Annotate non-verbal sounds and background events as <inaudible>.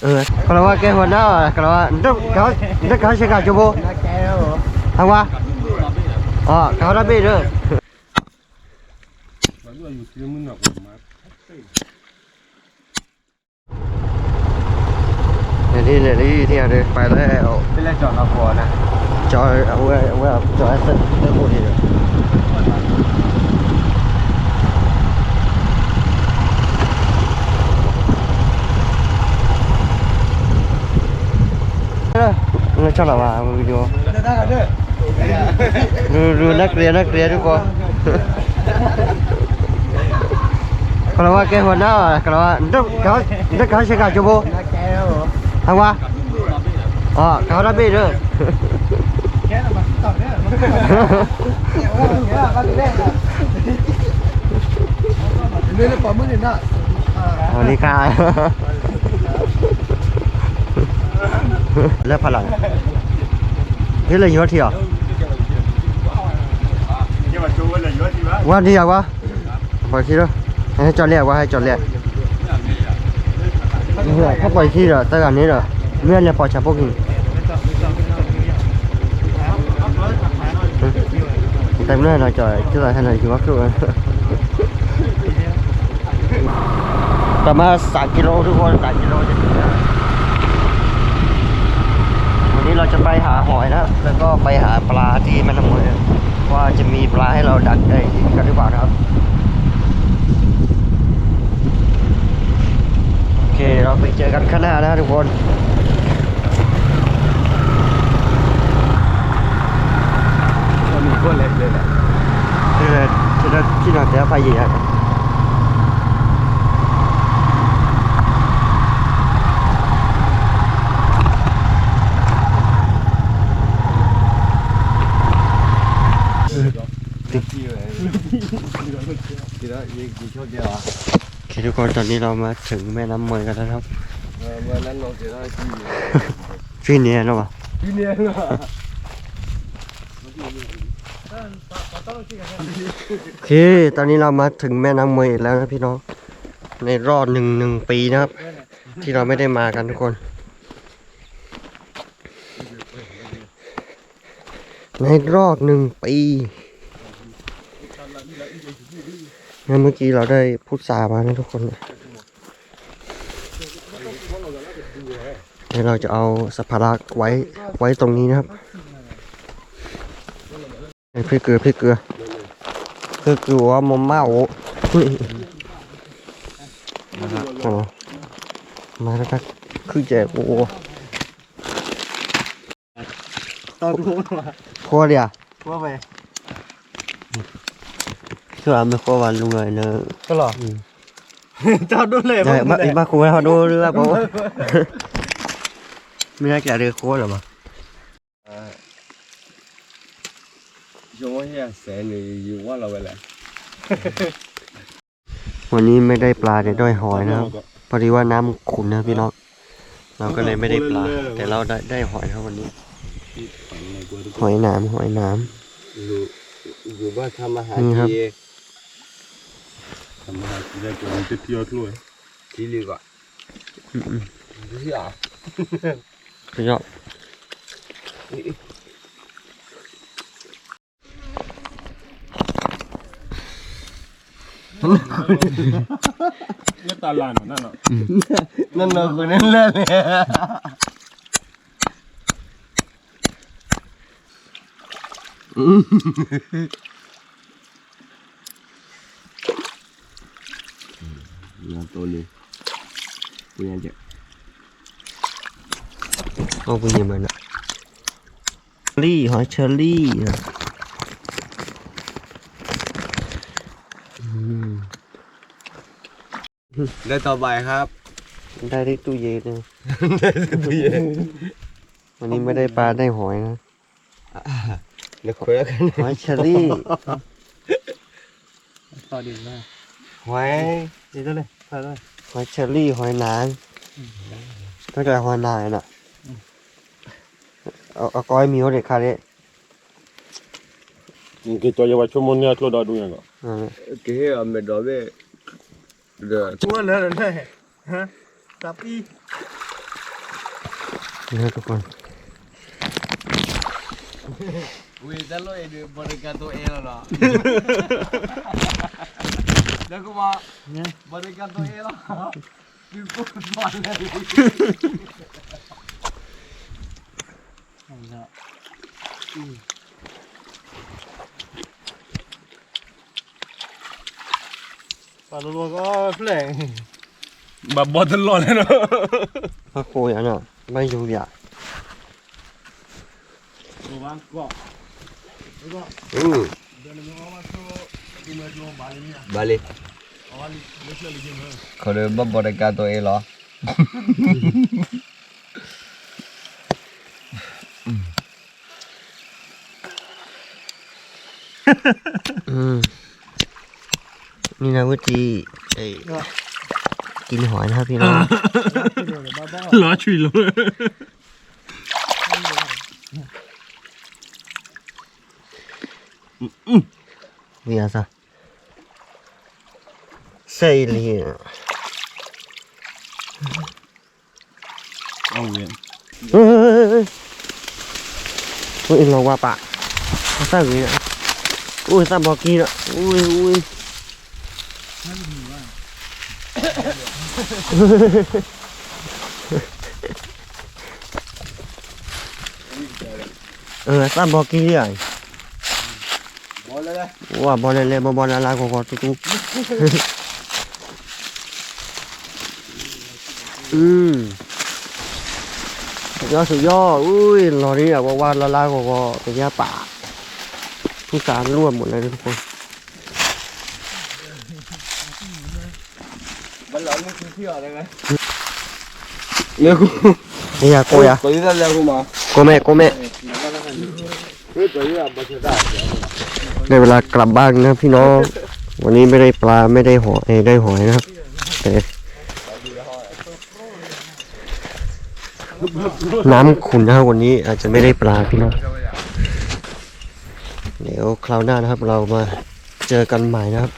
ừ. Còn là cái hồn đó còn là rất cáo rất cáo sẽ cả cho bố. Thằng qua ờ cáo đã bị rồi này đi này đi theo đi phải đấy đây là chọn là phù nè cho ông ấy ông ấy cho ăn sân tới nó cho là bà video ได้กันเด้อ ru ru นักเรียนนักเรียนทุกคนก็แล้วว่าแกหัวหน้าก็แล้วว่าต้องเขาต้องเขาใช้กาจูบแกแล้วเหรอทางว่าอ๋อเขาได้บีด้วยแกน่ะมาตอบเนี่ยมันก็มาเนี่ยว่าแกมาแรกอะเรื่องปอมือนี่น่ะวัสดีค่ะ lên Phà Lạnh Thế là nhớ thì à? Qua đi à qua Phải khi đó. Hay cho lẹ quá, hay cho lẹ Không phải khi rồi, tay gần đấy rồi. Nguyên là bỏ chả bốc hình. Ừ. Tay nữa là trời, chứ là hay là chỉ mắc rồi tầm 3 kilo đúng không? 3 kilo ว่าให้จอดเรียกเฮ้ยเขาปล่อยขี้เหรอแต่กันนี้เหรอเมื่อเนี่ยปล่อยชาพวกนี้แต่เมื่อเราจอดที่ไหนให้ไหนคิดว่าคือประมาณสามกิโลทุกคนสามกิโลจะถึงแล้ววันนี้เราจะไปหาหอยนะ แล้วก็ไปหาปลาที่แม่น้ำมูลว่าจะมีปลาให้เราดักได้กันหรือเปล่านะครับ โอเคเราไปเจอกันข้างหน้านะทุกคนมีคนเล็กเลยแหละที่เราที่เราที่เราจะไปยิงอะโอเคทุกคนตอนนี้เรามาถึงแม่น้ำเมยกันแล้วครับเมื่อนั้นเราเสียได้ที่ฟีเนียนหรอวะที่เนี่ยนะโอเค ตอนนี้เรามาถึงแม่น้ำเมยอีกแล้วนะพี่น้อง ในรอบหนึ่งหนึ่งปีนะครับ ที่เราไม่ได้มากันทุกคนในรอบหนึ่งปี งั้นเมื่อกี้เราได้พุทรามานะทุกคน เดี๋ยวเราจะเอาสัพพาระไว้ไว้ตรงนี้นะครับให้พริกเกลือพริกเกลือพริกเกลือว่ามะม่าโอ้ยอ๋อมาแล้วครับคือแจกโอ้ตอนรู้มาครัวเดียวว่าไป คือเอาไม่ครัววันลุงเลยเนอะก็หรอจอดดูเลยใช่บ้าอีบ้าครัวเขาดูเรื่องผมไม่น่าจะเรียกครัวหรอมั้งช่วงนี้แสนนี่อยู่ว่าเราไปแล้ววันนี้ไม่ได้ปลาแต่ได้หอยนะครับพอดีว่าน้ำขุ่นนะพี่น้องเราก็เลยไม่ได้ปลา แต่เราได้ได้หอยครับวันนี้ หอยหนามหอยหนามอยู่อยู่บ้านทำอาหารนี่ครับ chỉ lì gọi. Gì à? Cái nhọn nó ta làn <laughs> nó nó nó nó cứ nên lên Mm-hmm. งานตัวนี้ปุยยังจะเอาปุยยังไงนะลี่หอยเชอรี่นะอืมได้ต่อไปครับ ได้ที่ตู้เย็นนะได้ตู้เย็นวันนี้ไม่ได้ปลาได้หอยนะเดี๋ยวคุยกันหอยเชอรี่ต่อดีมากหวย ดีตัวเลยไปเลยหอยเชอรี่หอยนางตั้งแต่หอยนางน่ะเอาเอาก้อยมีโอเด็ดคาเร่มึงกินตัวเยาวชนมันเนี่ยทั่วดาวดูยังก็ออ่า Cái ở mệt đó về Được ตัวเลยเลยฮะตับอี นี่นะทุกคน อุ้ยจะลอยดูบริการตัวเองแล้วเหรอ แล้วก็มาบริการตัวเองแล้วเหรอดูกูบอลเลย ปลาตัวก็แปลง Bà bò thân lò lên đó พระโคยอันน่ะไม่อยู่อยาก Đồ vang Gọ อืม balik kalau dia berikan tu elok อื Bali. Còn đừng bắt bọn đại ca tôi lọ. Ừ. Mình nào có chị Chị hỏi nó thì nó Lá chùi luôn Vì sao? Say liền. Ông Nguyễn. Ui nó qua bạ Nó sao gì nữa Ui sao bò kia ui Ui ui. <laughs> Ừ sao bò kia rồi Bò lên lên Ủa bò lên lên bò bò lên lên bò bò tụi tụi อุ้ยใส่บอกกี้ละอุ้ยอุ้ยเออใส่บอกกี้เลย boleh lah ว่าบอลเลยบอลอะไรก็ก็ตุ๊กอืมสุดยอดสุดยอดอุ้ยรอนี่อะว่าว่าละลายก็ก็เป็นยาป่าทุกสารร่วมหมดเลยทุกคน belum ni sisi ada kan Iya ku. Iya ku ya. kau tidak lihat rumah Kome kome. kau tidak baca dah ได้เวลากลับบ้านนะพี่น้อง วันนี้ไม่ได้ปลาไม่ได้หอยได้หอยนะครับแต่ น้ำขุ่นนะครับวันนี้อาจจะไม่ได้ปลาพี่น้องเดี๋ยวคราวหน้านะครับ เรามาเจอกันใหม่นะครับ